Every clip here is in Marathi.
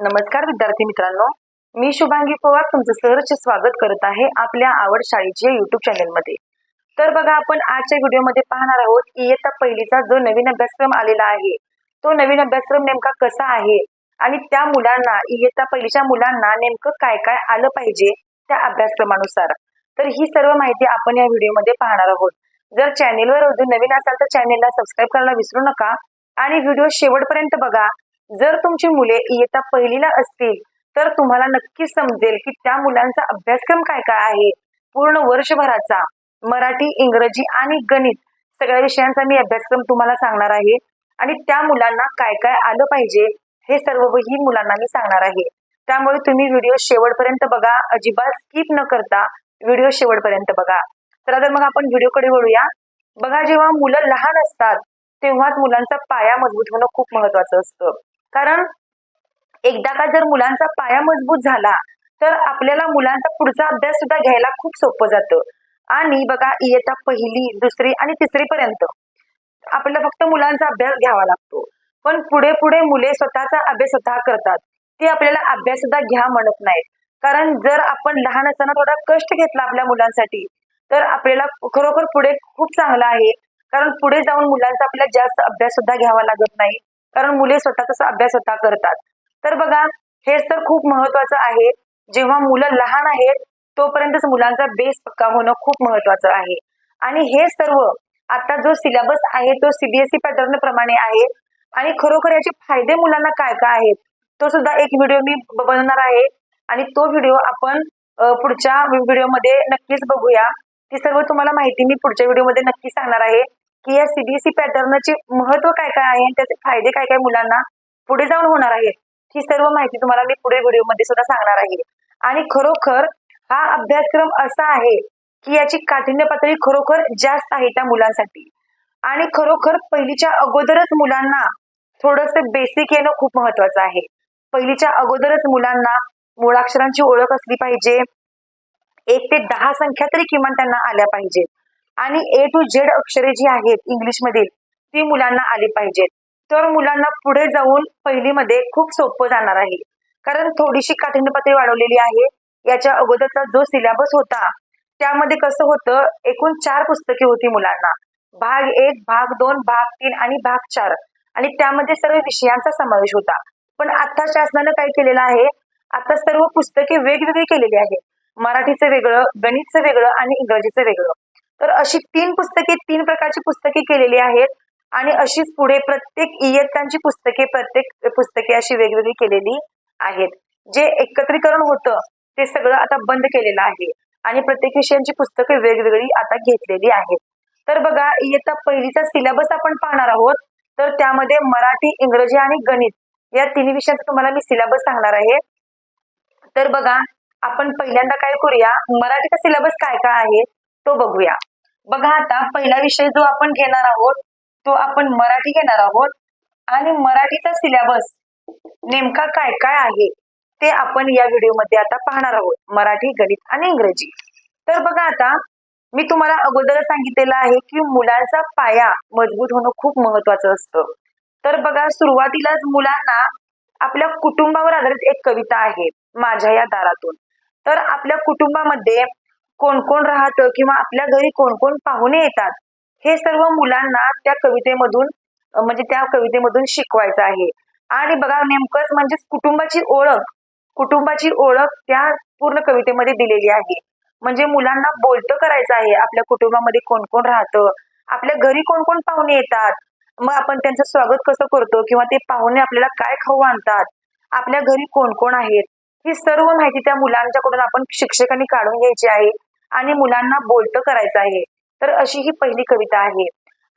नमस्कार विद्यार्थी मित्रांनो. मी शुभांगी पवार तुमचं सहर्ष स्वागत करत आहे आपल्या आवड शाळेच्या युट्यूब चॅनलमध्ये तर बघा आपण आजच्या व्हिडिओमध्ये पाहणार आहोत इयत्ता पहिलीचा जो नवीन अभ्यासक्रम आलेला आहे तो नवीन अभ्यासक्रम नेमका कसा आहे? आणि त्या मुलांना इयत्ता पहिलीच्या मुलांना नेमकं काय काय आलं पाहिजे त्या अभ्यासक्रमानुसार? तर ही सर्व माहिती आपण या व्हिडिओमध्ये पाहणार आहोत. जर चॅनेलवर अजून नवीन असाल तर चॅनेलला सबस्क्राईब करायला विसरू नका. आणि व्हिडिओ शेवटपर्यंत बघा जर तुमची मुले इयत्ता पहिलीला असतील तर तुम्हाला नक्कीच समजेल की त्या मुलांचा अभ्यासक्रम काय काय आहे. पूर्ण वर्षभराचा मराठी इंग्रजी आणि गणित सगळ्या विषयांचा मी अभ्यासक्रम तुम्हाला सांगणार आहे. आणि त्या मुलांना काय काय आलं पाहिजे हे सर्वही मुलांना मी सांगणार आहे. त्यामुळे तुम्ही व्हिडिओ शेवटपर्यंत बघा. अजिबात स्किप न करता व्हिडिओ शेवटपर्यंत बघा. चला तर मग आपण व्हिडिओकडे वळूया. बघा जेव्हा मुलं लहान असतात तेव्हाच मुलांचा पाया मजबूत होणं खूप महत्वाचं असतं. कारण एकदा का जर मुलांचा पाया मजबूत झाला तर आपल्याला मुलांचा पुढचा अभ्यास सुद्धा घ्यायला खूप सोपं जातं. आणि बघा इयत्ता पहिली दुसरी आणि तिसरी पर्यंत. आपल्याला फक्त मुलांचा अभ्यास घ्यावा लागतो. पण पुढे पुढे मुले स्वतःचा अभ्यास स्वतः करतात. ते आपल्याला अभ्यास सुद्धा घ्या म्हणत नाहीत. कारण जर आपण लहान असताना थोडा कष्ट घेतला आपल्या मुलांसाठी तर आपल्याला खरोखर पुढे खूप चांगलं आहे. कारण पुढे जाऊन मुलांचा आपल्याला जास्त अभ्यास सुद्धा घ्यावा लागत नाही. कारण मुले स्वतःचा अभ्यास स्वतः करतात. तर बघा हेच तर खूप महत्वाचं आहे. जेव्हा मुलं लहान आहेत तोपर्यंतच मुलांचा बेस पक्का होणं खूप महत्वाचं आहे. आणि हे सर्व आता जो सिलेबस आहे तो सीबीएसई पॅटर्न प्रमाणे आहे. आणि खरोखर याचे फायदे मुलांना काय काय आहेत तो सुद्धा एक व्हिडिओ मी बनवणार आहे. आणि तो व्हिडिओ आपण पुढच्या व्हिडिओमध्ये नक्कीच बघूया. ती सर्व तुम्हाला माहिती मी पुढच्या व्हिडिओमध्ये नक्की सांगणार आहे. की या सीबीएसई पॅटर्नचे महत्त्व काय काय आहे आणि त्याचे फायदे काय काय मुलांना पुढे जाऊन होणार आहेत ही सर्व माहिती तुम्हाला मी पुढे व्हिडिओमध्ये सुद्धा सांगणार आहे. आणि खरोखर हा अभ्यासक्रम असा आहे की याची काठिण्य पातळी खरोखर जास्त आहे त्या मुलांसाठी. आणि खरोखर पहिलीच्या अगोदरच मुलांना थोडस बेसिक येणं खूप महत्वाचं आहे. पहिलीच्या अगोदरच मुलांना मुळाक्षरांची ओळख असली पाहिजे. एक ते दहा संख्या तरी किमान त्यांना आल्या पाहिजेत. आणि ए टू झेड अक्षरे जी आहेत इंग्लिश मधील ती मुलांना आली पाहिजेत. तर मुलांना पुढे जाऊन पहिलीमध्ये खूप सोपं जाणार आहे. कारण थोडीशी काठिण्य पातळी वाढवलेली आहे. याच्या अगोदरचा जो सिलेबस होता त्यामध्ये कसं होतं एकूण चार पुस्तके होती मुलांना. भाग एक भाग दोन भाग तीन आणि भाग चार. आणि त्यामध्ये सर्व विषयांचा समावेश होता. पण आता शासनानं काय केलेलं आहे? आता सर्व पुस्तके वेगवेगळी केलेली आहेत. मराठीचं वेगळं गणितचं वेगळं आणि इंग्रजीचं वेगळं. तर अशी तीन पुस्तके तीन प्रकारची पुस्तके केलेली आहेत. आणि अशीच पुढे प्रत्येक इयत्तांची पुस्तके प्रत्येक पुस्तके अशी वेगवेगळी केलेली आहेत. जे एकत्रीकरण होतं ते सगळं आता बंद केलेलं आहे. आणि प्रत्येक विषयांची पुस्तके वेगवेगळी आता घेतलेली आहेत. तर बघा इयत्ता पहिलीचा सिलेबस आपण पाहणार आहोत. तर त्यामध्ये मराठी इंग्रजी आणि गणित या तिन्ही विषयांचा तुम्हाला मी सिलेबस सांगणार आहे. तर बघा आपण पहिल्यांदा काय करूया? मराठीचा सिलेबस काय काय आहे? तो बघूया. बघा आता पहिला विषय जो आपण घेणार आहोत तो आपण मराठी घेणार आहोत. आणि मराठीचा सिलेबस नेमका काय काय आहे ते आपण या व्हिडिओमध्ये आता पाहणार आहोत. मराठी गणित आणि इंग्रजी. तर बघा आता मी तुम्हाला अगोदर सांगितलेलं आहे की मुलांचा पाया मजबूत होणं खूप महत्वाचं असतं. तर बघा सुरुवातीलाच मुलांना आपल्या कुटुंबावर आधारित एक कविता आहे माझ्या या दारातून. तर आपल्या कुटुंबामध्ये कोण कोण राहतं किंवा आपल्या घरी कोण कोण पाहुणे येतात हे सर्व मुलांना त्या कवितेमधून म्हणजे त्या कवितेमधून शिकवायचं आहे. आणि बघा नेमकंच म्हणजेच कुटुंबाची ओळख कुटुंबाची ओळख त्या पूर्ण कवितेमध्ये दिलेली आहे. म्हणजे मुलांना बोलतं करायचं आहे आपल्या कुटुंबामध्ये कोण कोण राहतं आपल्या घरी कोण कोण पाहुणे येतात मग आपण त्यांचं स्वागत कसं करतो किंवा ते पाहुणे आपल्याला काय खाऊ आणतात आपल्या घरी कोण कोण आहेत ही सर्व माहिती त्या मुलांच्याकडून आपण शिक्षकांनी काढून घ्यायची आहे. आणि मुलांना बोलतं करायचं आहे. तर अशी ही पहिली कविता आहे.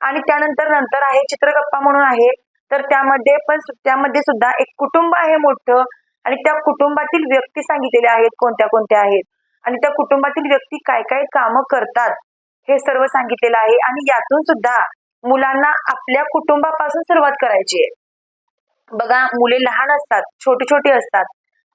आणि त्यानंतर नंतर आहे चित्रगप्पा म्हणून आहे. तर त्यामध्ये पण त्यामध्ये सुद्धा एक कुटुंब आहे मोठं. आणि त्या कुटुंबातील व्यक्ती सांगितलेल्या आहेत कोणत्या कोणत्या आहेत. आणि त्या कुटुंबातील व्यक्ती काय काय कामं करतात हे सर्व सांगितलेलं आहे. आणि यातून सुद्धा मुलांना आपल्या कुटुंबापासून सुरुवात करायची आहे. बघा मुले लहान असतात छोटी छोटी असतात.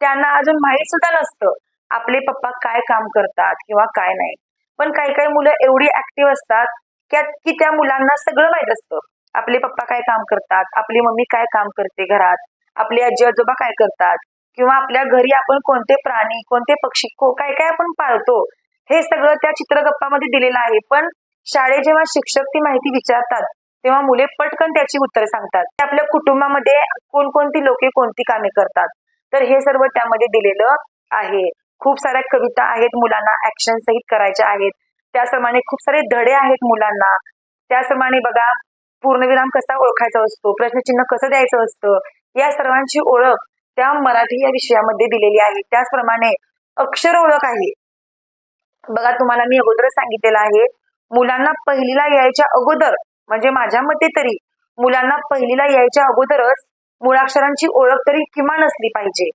त्यांना अजून माहीत सुद्धा नसतं. आपले पप्पा काय काम करतात किंवा काय नाही. पण काही काही मुलं एवढी ऍक्टिव्ह असतात की त्या मुलांना सगळं माहीत असतं. आपले पप्पा काय काम करतात आपली मम्मी काय काम करते घरात आपले आजी आजोबा काय करतात किंवा आपल्या घरी आपण कोणते प्राणी कोणते पक्षी को- काय काय आपण पाळतो हे सगळं त्या चित्रगप्पामध्ये दिलेलं आहे. पण शाळेत जेव्हा शिक्षक ती माहिती विचारतात तेव्हा मुले पटकन त्याची उत्तर सांगतात. ते आपल्या कुटुंबामध्ये कोणकोणती लोके कोणती कामे करतात. तर हे सर्व त्यामध्ये दिलेलं आहे. खूप साऱ्या कविता आहेत मुलांना ऍक्शन सहित करायच्या आहेत. त्याचप्रमाणे खूप सारे धडे आहेत मुलांना. त्याचप्रमाणे बघा पूर्णविराम कसा ओळखायचा असतो प्रश्नचिन्ह कसं द्यायचं असतं या सर्वांची ओळख त्या मराठी या विषयामध्ये दिलेली आहे. त्याचप्रमाणे अक्षर ओळख आहे. बघा तुम्हाला मी अगोदरच सांगितलेलं आहे मुलांना पहिलीला यायच्या अगोदर म्हणजे माझ्या मते तरी मुलांना पहिलीला यायच्या अगोदरच मुळाक्षरांची ओळख तरी किमान असली पाहिजे.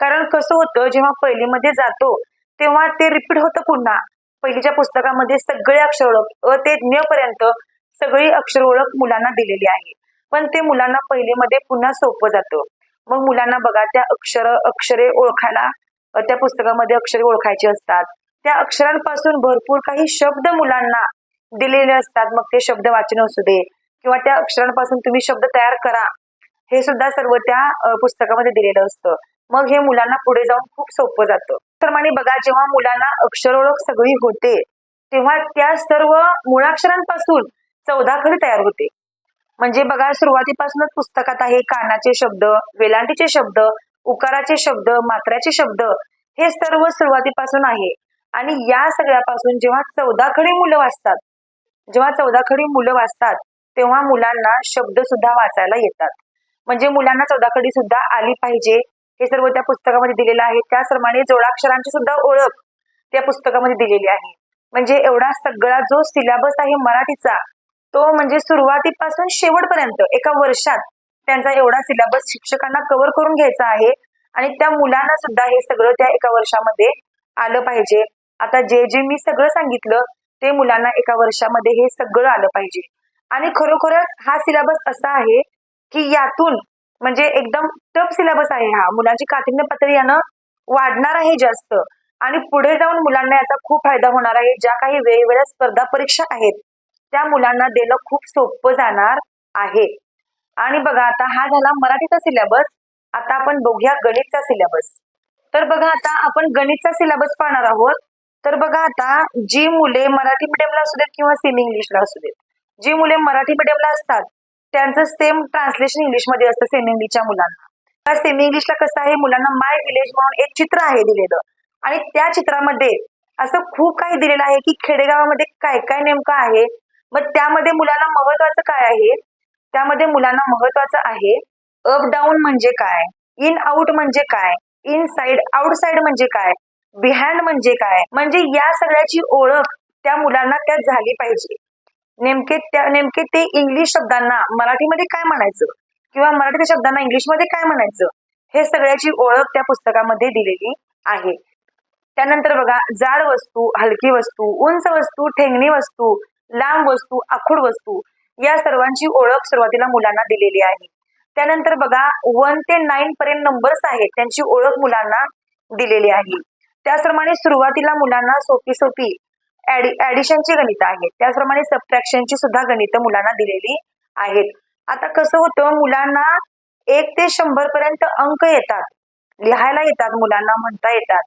कारण कसं होतं जेव्हा पहिलीमध्ये जातो तेव्हा ते रिपीट होतं पुन्हा. पहिलीच्या पुस्तकामध्ये सगळे अक्षर ओळख अ ते ज्ञ पर्यंत सगळी अक्षर ओळख मुलांना दिलेली आहे. पण ते मुलांना पहिलीमध्ये पुन्हा सोपं जातं. मग मुलांना बघा त्या अक्षर अक्षरे ओळखायला त्या पुस्तकामध्ये अक्षरे ओळखायची असतात. त्या अक्षरांपासून भरपूर काही शब्द मुलांना दिलेले असतात. मग ते शब्द वाचन असू दे किंवा त्या अक्षरांपासून तुम्ही शब्द तयार करा. हे सुद्धा सर्व त्या पुस्तकामध्ये दिलेलं असतं. मग हे मुलांना पुढे जाऊन खूप सोपं जातं. प्रमाणे बघा जेव्हा मुलांना अक्षर ओळख सगळी होते तेव्हा त्या सर्व मुळाक्षरांपासून चौदाखडी तयार होते. म्हणजे बघा सुरुवातीपासूनच पुस्तकात आहे कानाचे शब्द वेलांटीचे शब्द उकाराचे शब्द मात्राचे शब्द हे सर्व सुरुवातीपासून आहे. आणि या सगळ्यापासून जेव्हा चौदाखडी मुलं वाचतात जेव्हा चौदाखडी मुलं वाचतात तेव्हा मुलांना शब्द सुद्धा वाचायला येतात. म्हणजे मुलांना चौदाखडी सुद्धा आली पाहिजे हे सर्व त्या पुस्तकामध्ये दिलेलं आहे. त्याचप्रमाणे जोडाक्षरांची सुद्धा ओळख त्या पुस्तकामध्ये दिलेली आहे. म्हणजे एवढा सगळा जो सिलेबस आहे मराठीचा तो म्हणजे सुरुवातीपासून शेवटपर्यंत एका वर्षात त्यांचा एवढा सिलेबस शिक्षकांना कव्हर करून घ्यायचा आहे. आणि त्या मुलांना सुद्धा हे सगळं त्या एका वर्षामध्ये आलं पाहिजे. आता जे जे मी सगळं सांगितलं ते मुलांना एका वर्षामध्ये हे सगळं आलं पाहिजे. आणि खरोखरच हा सिलेबस असा आहे की यातून म्हणजे एकदम टफ सिलेबस आहे हा. मुलांची काठिण्य पातळी यानं वाढणार आहे जास्त. आणि पुढे जाऊन मुलांना याचा खूप फायदा होणार आहे. ज्या काही वेगवेगळ्या स्पर्धा परीक्षा आहेत त्या मुलांना देणं खूप सोपं जाणार आहे. आणि बघा आता हा झाला मराठीचा सिलेबस. आता आपण बघूया गणितचा सिलेबस. तर बघा आता आपण गणितचा सिलेबस पाहणार आहोत. तर बघा आता जी मुले मराठी मीडियमला असू देत किंवा सेमी इंग्लिशला असू देत जी मुले मराठी मीडियमला असतात त्यांचं सेम ट्रान्सलेशन इंग्लिशमध्ये असतं सेमी इंग्लिशच्या मुलांना. सेमी इंग्लिशला कसं आहे मुलांना माय विलेज म्हणून एक चित्र आहे दिलेलं. आणि त्या चित्रामध्ये असं खूप काही दिलेलं आहे की खेडेगावामध्ये काय काय नेमकं आहे. मग त्यामध्ये मुलांना महत्वाचं काय आहे? त्यामध्ये मुलांना महत्वाचं आहे अप डाऊन म्हणजे काय? इन आउट म्हणजे काय? इन साइड आउटसाइड म्हणजे काय? बिहाइंड म्हणजे काय? म्हणजे या सगळ्याची ओळख त्या मुलांना त्यात झाली पाहिजे. नेमके त्या नेमके ते इंग्लिश शब्दांना मराठीमध्ये काय म्हणायचं? किंवा मराठी शब्दांना इंग्लिशमध्ये काय म्हणायचं? हे सगळ्याची ओळख त्या पुस्तकामध्ये दिलेली आहे. त्यानंतर बघा जाड वस्तू हलकी वस्तू उंच वस्तू ठेंगणी वस्तू लांब वस्तू आखूड वस्तू या सर्वांची ओळख सुरुवातीला मुलांना दिलेली आहे. त्यानंतर बघा वन ते नाईन पर्यंत नंबर्स आहेत त्यांची ओळख मुलांना दिलेली आहे. त्याचप्रमाणे सुरुवातीला मुलांना सोपी सोपी ऍडिशनची गणित आहेत. त्याचप्रमाणे सबट्रॅक्शनची सुद्धा गणित मुलांना दिलेली आहेत. आता कसं होतं मुलांना एक ते शंभर पर्यंत अंक येतात. लिहायला येतात मुलांना म्हणता येतात.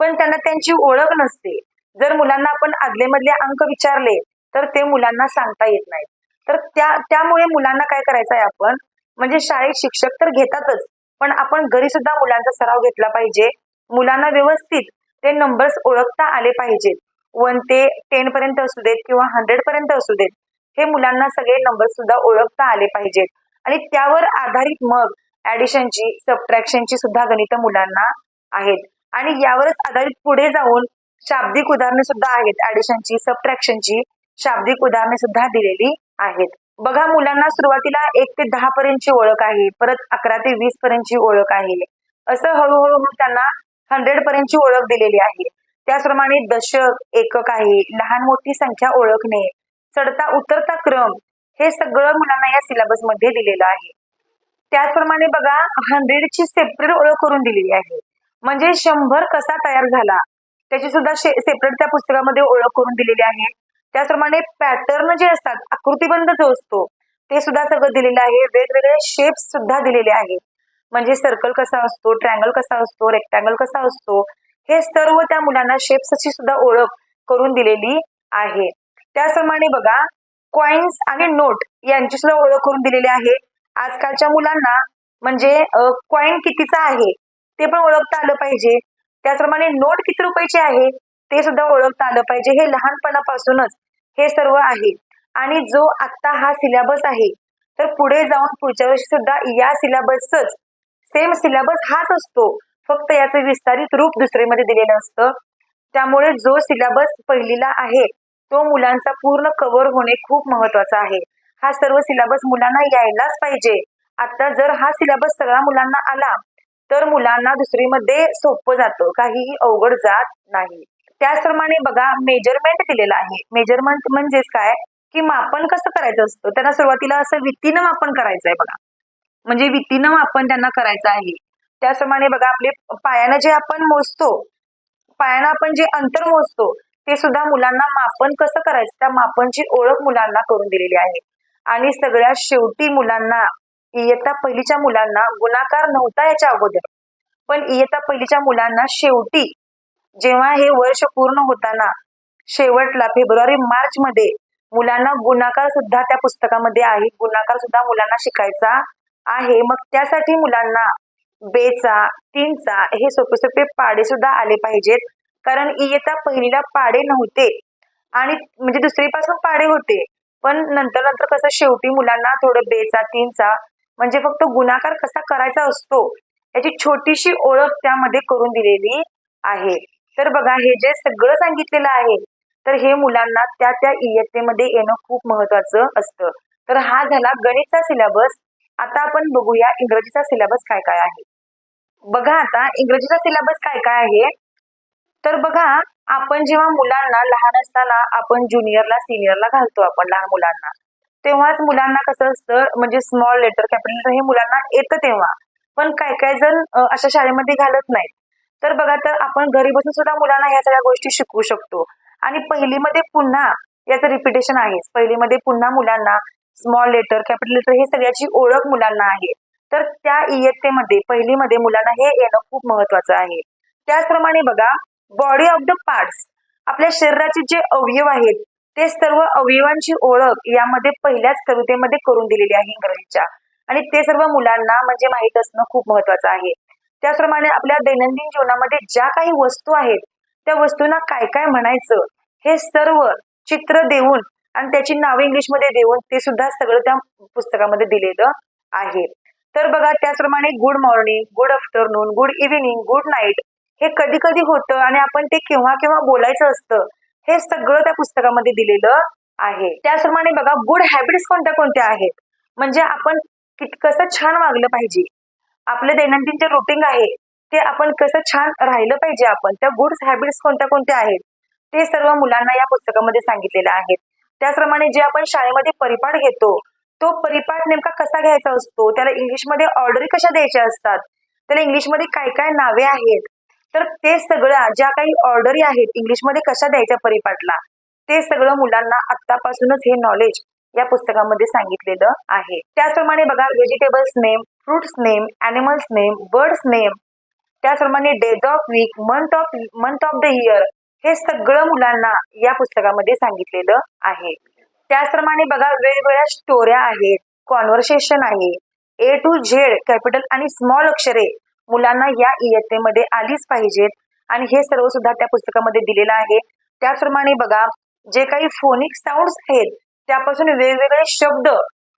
पण त्यांना त्यांची ओळख नसते. जर मुलांना आपण आदले मधले अंक विचारले तर ते मुलांना सांगता येत नाहीत. तर त्या त्यामुळे मुलांना काय करायचं आहे आपण म्हणजे शाळेत शिक्षक तर घेतातच पण आपण घरी सुद्धा मुलांचा सराव घेतला पाहिजे. मुलांना व्यवस्थित ते नंबर्स ओळखता आले पाहिजेत. वन ते टेन पर्यंत असू देत किंवा हंड्रेड पर्यंत असू देत हे मुलांना सगळे नंबर सुद्धा ओळखता आले पाहिजेत. आणि त्यावर आधारित मग ऍडिशनची सबट्रॅक्शनची सुद्धा गणित मुलांना आहेत. आणि यावरच आधारित पुढे जाऊन शाब्दिक उदाहरणे सुद्धा आहेत. ऍडिशनची सबट्रॅक्शनची शाब्दिक उदाहरणे सुद्धा दिलेली आहेत. बघा मुलांना सुरुवातीला एक ते दहा पर्यंतची ओळख आहे परत अकरा ते वीस पर्यंतची ओळख आहे. असं हळूहळू त्यांना हंड्रेड पर्यंतची ओळख दिलेली आहे. त्याचप्रमाणे दशक एकक आहे लहान मोठी संख्या ओळखणे चढता उतरता क्रम हे सगळं मुलांना या सिलेबसमध्ये दिलेलं आहे. त्याचप्रमाणे बघा हंड्रेडची सेपरेट ओळख करून दिलेली आहे. म्हणजे शंभर कसा तयार झाला त्याची सुद्धा सेपरेट त्या पुस्तकामध्ये ओळख करून दिलेली आहे. त्याचप्रमाणे पॅटर्न जे असतात आकृतीबंध जो असतो ते सुद्धा सगळं दिलेलं आहे. वेगवेगळे शेप्स सुद्धा दिलेले आहेत. म्हणजे सर्कल कसा असतो ट्रँगल कसा असतो रेक्टँगल कसा असतो हे सर्व त्या मुलांना शेप्सची सुद्धा ओळख करून दिलेली आहे. त्याचप्रमाणे बघा कॉइन्स आणि नोट यांची सुद्धा ओळख करून दिलेली आहे. आजकालच्या मुलांना म्हणजे कॉइन कितीचा आहे ते पण ओळखता आलं पाहिजे. त्याचप्रमाणे नोट किती रुपयाची आहे ते सुद्धा ओळखता आलं पाहिजे. हे लहानपणापासूनच हे सर्व आहे. आणि जो आत्ता हा सिलेबस आहे तर पुढे जाऊन पुढच्या वर्षी सुद्धा या सिलेबसच सेम सिलेबस हाच असतो. फक्त याचं विस्तारित रूप दुसरीमध्ये दिलेलं असतं. त्यामुळे जो सिलेबस पहिलीला आहे तो मुलांचा पूर्ण कव्हर होणे खूप महत्त्वाचा आहे. हा सर्व सिलेबस मुलांना यायलाच पाहिजे. आता जर हा सिलेबस सगळ्या मुलांना आला तर मुलांना दुसरीमध्ये सोपं जातं. काहीही अवघड जात नाही. त्याचप्रमाणे बघा मेजरमेंट दिलेलं आहे. मेजरमेंट म्हणजेच काय? की मापन कसं करायचं असतं? त्यांना सुरुवातीला असं वित्तीनं मापन करायचं आहे बघा. म्हणजे वित्तीनं मापन त्यांना करायचं आहे. त्याप्रमाणे बघा आपले पायानं जे आपण मोजतो पायानं आपण जे अंतर मोजतो ते सुद्धा मुलांना मापन कसं करायचं? त्या मापनची ओळख मुलांना करून दिलेली आहे. आणि सगळ्यात शेवटी मुलांना इयत्ता पहिलीच्या मुलांना गुणाकार नव्हता याच्या अगोदर. पण इयत्ता पहिलीच्या मुलांना शेवटी जेव्हा हे वर्ष पूर्ण होताना शेवटला फेब्रुवारी मार्च मध्ये मुलांना गुणाकार सुद्धा त्या पुस्तकामध्ये आहे. गुणाकार सुद्धा मुलांना शिकायचा आहे. मग त्यासाठी मुलांना बेचा तीनचा हे सोपे सोपे पाडे सुद्धा आले पाहिजेत. कारण इयत्ता पहिलीला पाडे नव्हते. आणि म्हणजे दुसरीपासून पाडे होते. पण नंतर नंतर कसं शेवटी मुलांना थोडं बेचा तीनचा म्हणजे फक्त गुणाकार कसा करायचा असतो याची छोटीशी ओळख त्यामध्ये करून दिलेली आहे. तर बघा हे जे सगळं सांगितलेलं आहे तर हे मुलांना त्या त्या इयत्तेमध्ये येणं खूप महत्वाचं असतं. तर हा झाला गणितचा सिलेबस आता आपण बघूया इंग्रजीचा सिलेबस काय काय आहे. बघा आता इंग्रजीचा सिलेबस काय काय आहे? तर बघा आपण जेव्हा मुलांना लहान असताना आपण ज्युनियरला सिनियरला घालतो आपण लहान मुलांना. तेव्हाच मुलांना कसं असतं म्हणजे स्मॉल लेटर कॅपिटल हे मुलांना येतं तेव्हा. पण काय काय जण अशा शाळेमध्ये घालत नाहीत. तर बघा तर आपण घरी बसून सुद्धा मुलांना ह्या सगळ्या गोष्टी शिकवू शकतो. आणि पहिलीमध्ये पुन्हा याचं रिपिटेशन आहेच. पहिलीमध्ये पुन्हा मुलांना स्मॉल लेटर कॅपिटल लेटर हे सगळ्याची ओळख मुलांना आहे. तर त्या इयत्तेमध्ये पहिलीमध्ये मुलांना हे येणं खूप महत्वाचं आहे. त्याचप्रमाणे बघा बॉडी ऑफ द पार्ट्स आपल्या शरीराचे जे अवयव आहेत ते सर्व अवयवांची ओळख यामध्ये पहिल्याच कवितेमध्ये करून दिलेली आहे इंग्रजीच्या. आणि ते सर्व मुलांना म्हणजे माहीत असणं खूप महत्वाचं आहे. त्याचप्रमाणे आपल्या दैनंदिन जीवनामध्ये ज्या काही वस्तू आहेत त्या वस्तूंना काय काय म्हणायचं हे सर्व चित्र देऊन आणि त्याची नावे इंग्लिशमध्ये देऊन ते सुद्धा सगळं त्या पुस्तकामध्ये दिलेलं आहे. तर बघा त्याचप्रमाणे good morning good afternoon good evening good night हे कधी कधी होतं आणि आपण ते केव्हा केव्हा बोलायचं असतं हे सगळं त्या पुस्तकामध्ये दिलेलं आहे. त्याचप्रमाणे बघा गुड हॅबिट्स कोणत्या कोणत्या आहेत? म्हणजे आपण कसं छान वागलं पाहिजे? आपलं दैनंदिन जे रुटीन आहे ते आपण कसं छान राहिलं पाहिजे आपण? त्या गुड हॅबिट्स कोणत्या कोणत्या आहेत? ते सर्व मुलांना या पुस्तकामध्ये सांगितलेलं आहे. त्याचप्रमाणे जे आपण शाळेमध्ये परिपाठ घेतो तो परिपाठ नेमका कसा घ्यायचा असतो? त्याला इंग्लिशमध्ये ऑर्डरी कशा द्यायच्या असतात? त्याला इंग्लिशमध्ये काय काय नावे आहेत? तर ते सगळ्या ज्या काही ऑर्डरी आहेत इंग्लिशमध्ये कशा द्यायच्या परिपाठला? ते सगळं मुलांना आत्तापासूनच हे नॉलेज या पुस्तकामध्ये सांगितलेलं आहे. त्याचप्रमाणे बघा vegetables name fruits name animals name birds name त्याचप्रमाणे days of week month of month of the year हे सगळं मुलांना या पुस्तकामध्ये सांगितलेलं आहे. त्याचप्रमाणे बघा वेगवेगळ्या स्टोऱ्या आहेत कॉन्व्हर्सेशन आहे. ए टू झेड कॅपिटल आणि स्मॉल अक्षरे मुलांना या इयत्तेमध्ये आलीच पाहिजेत. आणि हे सर्व सुद्धा त्या पुस्तकामध्ये दिलेलं आहे. त्याचप्रमाणे बघा जे काही फोनिक साऊंड आहेत त्यापासून वेगवेगळे शब्द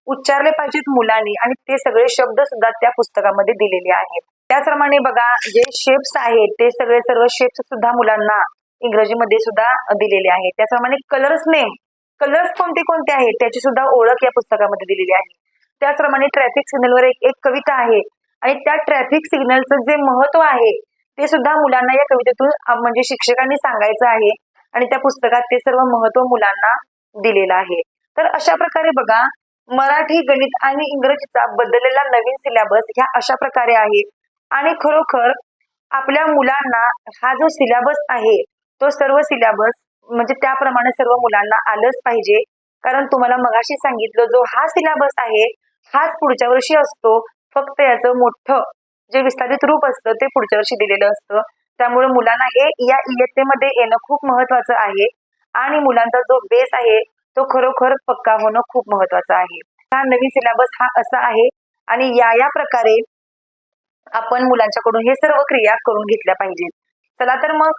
उच्चारले पाहिजेत मुलांनी आणि ते सगळे शब्द सुद्धा त्या पुस्तकामध्ये दिलेले आहेत. त्याचप्रमाणे बघा जे शेप्स आहेत ते सगळे सर्व शेप्स सुद्धा मुलांना इंग्रजीमध्ये सुद्धा दिलेले आहे. त्याचप्रमाणे कलर्स नेम कलर्स कोणते कोणते आहेत त्याची सुद्धा ओळख या पुस्तकामध्ये दिलेली आहे. त्याचप्रमाणे ट्रॅफिक सिग्नलवर एक एक कविता आहे आणि त्या ट्रॅफिक सिग्नलचं जे महत्त्व आहे ते सुद्धा मुलांना या कवितेतून म्हणजे शिक्षकांनी सांगायचं आहे आणि त्या पुस्तकात ते सर्व महत्त्व मुलांना दिलेलं आहे. तर अशा प्रकारे बघा मराठी गणित आणि इंग्रजीचा बदललेला नवीन सिलेबस ह्या अशा प्रकारे आहे. आणि खरोखर आपल्या मुलांना हा जो सिलेबस आहे तो सर्व सिलेबस म्हणजे त्याप्रमाणे सर्व मुलांना आलंच पाहिजे. कारण तुम्हाला मगाशी सांगितलं जो हा सिलेबस आहे हाच पुढच्या वर्षी असतो. फक्त याचं मोठं जे विस्तारित रूप असतं ते पुढच्या वर्षी दिलेलं असतं. त्यामुळे मुलांना हे या इयत्तेमध्ये येणं खूप महत्वाचं आहे. आणि मुलांचा जो बेस आहे तो खरोखर पक्का होणं खूप महत्वाचं आहे. हा नवीन सिलेबस हा असा आहे. आणि या या प्रकारे आपण मुलांच्याकडून हे सर्व क्रिया करून घेतल्या पाहिजेत. चला तर मग